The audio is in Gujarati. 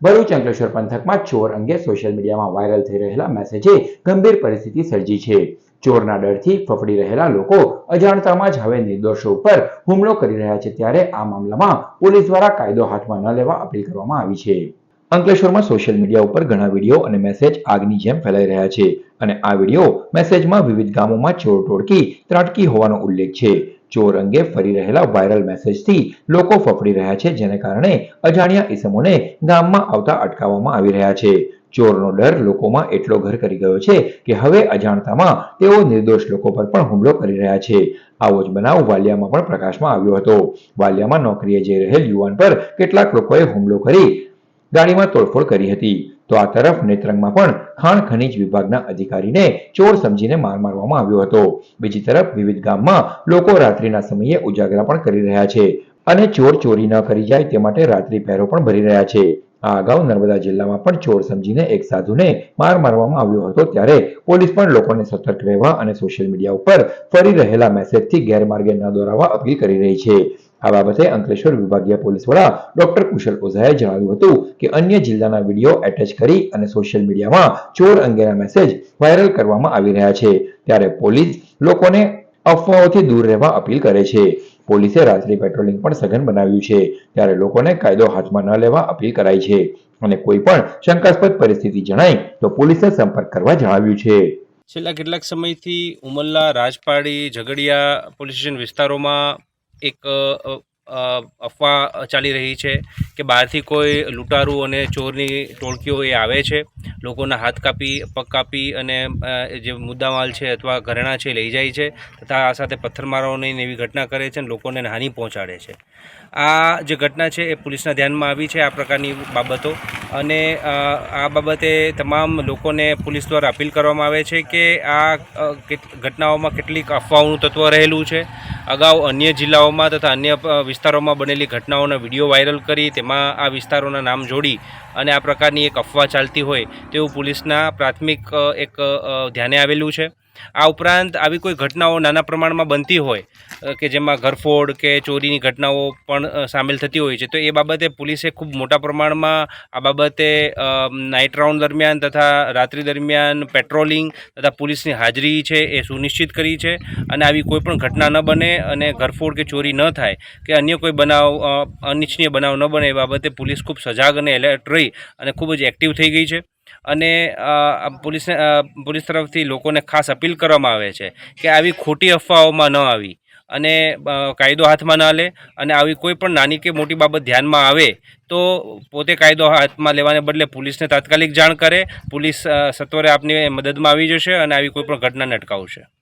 ભરૂચ અંકલેશ્વર પંથકમાં ચોર અંગે સોશિયલ મીડિયામાં વાયરલ થઈ રહેલા મેસેજે ગંભીર પરિસ્થિતિ સર્જી છે. ચોરના ડરથી ફફડી રહેલા લોકો અજાણતામાં જ હવે નિર્દોષો ઉપર હુમલો કરી રહ્યા છે ત્યારે આ મામલામાં પોલીસ દ્વારા કાયદો હાથમાં ન લેવા અપીલ કરવામાં આવી છે. અંકલેશ્વરમાં સોશિયલ મીડિયા ઉપર ઘણા વીડિયો અને મેસેજ આગની જેમ ફેલાઈ રહ્યા છે. અને આ વીડિયો મેસેજમાં વિવિધ ગામોમાં ચોર ટોળકી, ત્રાટકી હોવાનો ઉલ્લેખ છે. ચોર અંગે ફરી રહેલા વાયરલ મેસેજથી લોકો ફફડી રહ્યા છે, જેને કારણે અજાણ્યા ઇસમોને ગામમાં આવતા અટકાવવામાં આવી રહ્યા છે. ચોરનો ડર લોકોમાં એટલો ઘર કરી ગયો છે કે હવે અજાણતામાં તેઓ નિર્દોષ લોકો પર પણ હુમલો કરી રહ્યા છે. આવો જ બનાવ વાલિયામાં પણ પ્રકાશમાં આવ્યો હતો. વાલિયામાં નોકરીએ જઈ રહેલ યુવાન પર કેટલાક લોકોએ હુમલો કરી ગાડીમાં તોડફોડ કરી હતી. તો આ તરફ નેત્રંગમાં પણ ખાણ ખનીજ વિભાગના અધિકારીને ચોર સમજીને માર મારવામાં આવ્યો હતો. બીજી તરફ વિવિધ ગામમાં લોકો રાત્રિના સમયે ઉજાગરા પણ કરી રહ્યા છે અને ચોર ચોરી ન કરી જાય તે માટે રાત્રિ પહેરો પણ ભરી રહ્યા છે. આ અગાઉ નર્મદા જિલ્લામાં પણ ચોર સમજીને એક સાધુને માર મારવામાં આવ્યો હતો ત્યારે પોલીસ પણ લોકોને સતર્ક રહેવા અને સોશિયલ મીડિયા ઉપર ફરી રહેલા મેસેજથી ગેરમાર્ગે ન દોરાવા અપીલ કરી રહી છે. આ બાબતે અંકલેશ્વર વિભાગીય પોલીસ વડા ડોક્ટર કુશલ ઓઝાએ જણાવ્યું હતું કે અન્ય જિલ્લાના વીડિયો એટેચ કરી અને સોશિયલ મીડિયામાં ચોર અંગેના મેસેજ વાયરલ કરવામાં આવી રહ્યા છે. ત્યારે પોલીસ લોકોને અફવાઓથી દૂર રહેવા અપીલ કરે છે. પોલીસે રાત્રિ પેટ્રોલિંગ પણ સઘન બનાવ્યું છે. ત્યારે લોકોને કાયદો હાથમાં ન લેવા અપીલ કરાઈ છે. અને કોઈ પણ શંકાસ્પદ પરિસ્થિતિ જણાય તો પોલીસને સંપર્ક કરવા જણાવ્યું છે. છેલ્લા કેટલાક સમયથી ઉમરલા રાજપાડી, ઝઘડિયા પોલીસ સ્ટેશન વિસ્તારોમાં એક અફવા ચાલી રહી છે કે બહારથી કોઈ લૂંટારું અને ચોરની ટોળકીઓ એ આવે છે, લોકોના હાથ કાપી, પગ કાપી અને જે મુદ્દામાલ છે અથવા ઘરેણાં છે લઈ જાય છે તથા આ સાથે પથ્થરમારોની એવી ઘટના કરે છે અને લોકોને હાનિ પહોંચાડે છે. આ જે ઘટના છે એ પોલીસના ધ્યાનમાં આવી છે આ પ્રકારની બાબતો અને આ બાબતે તમામ લોકોને પોલીસ દ્વારા અપીલ કરવામાં આવે છે કે આ ઘટનાઓમાં કેટલીક અફવાઓનું તત્વ રહેલું છે અગાઉ અન્ય જિલ્લાઓમાં તથા અન્ય વિસ્તારોમાં બનેલી ઘટનાઓના વીડિયો વાયરલ કરી તેમાં આ વિસ્તારોના નામ જોડી અને આ પ્રકારની એક અફવા ચાલતી હોય તેવું પોલીસના પ્રાથમિક એક ધ્યાને આવેલું છે. આ ઉપરાંત આવી કોઈ ઘટનાઓ નાના પ્રમાણમાં બનતી હોય કે જેમાં ઘરફોડ કે ચોરીની ઘટનાઓ પણ સામેલ થતી હોય છે, તો એ બાબતે પોલીસે ખૂબ મોટા પ્રમાણમાં આ બાબતે નાઇટ રાઉન્ડ દરમિયાન તથા રાત્રિ દરમિયાન પેટ્રોલિંગ તથા પોલીસની હાજરી છે એ સુનિશ્ચિત કરી છે. અને આવી કોઈ પણ ઘટના ન બને અને ઘરફોડ કે ચોરી ન થાય, કે અન્ય કોઈ બનાવ અનિચ્છનીય બનાવ ન બને એ બાબતે પોલીસ ખૂબ સજાગ અને એલર્ટ રહી અને ખૂબ જ એક્ટિવ થઈ ગઈ છે. અને પોલીસને પોલીસ તરફથી લોકોને ખાસ અપીલ કરવામાં આવે છે કે આવી ખોટી અફવાઓમાં ન આવી અને કાયદો હાથમાં ન લે અને આવી કોઈ પણ નાની કે મોટી બાબત ધ્યાનમાં આવે તો પોતે કાયદો હાથમાં લેવાને બદલે પોલીસને તાત્કાલિક જાણ કરે. પોલીસ સત્વરે આપની મદદમાં આવી જશે અને આવી કોઈ પણ ઘટનાને અટકાવશે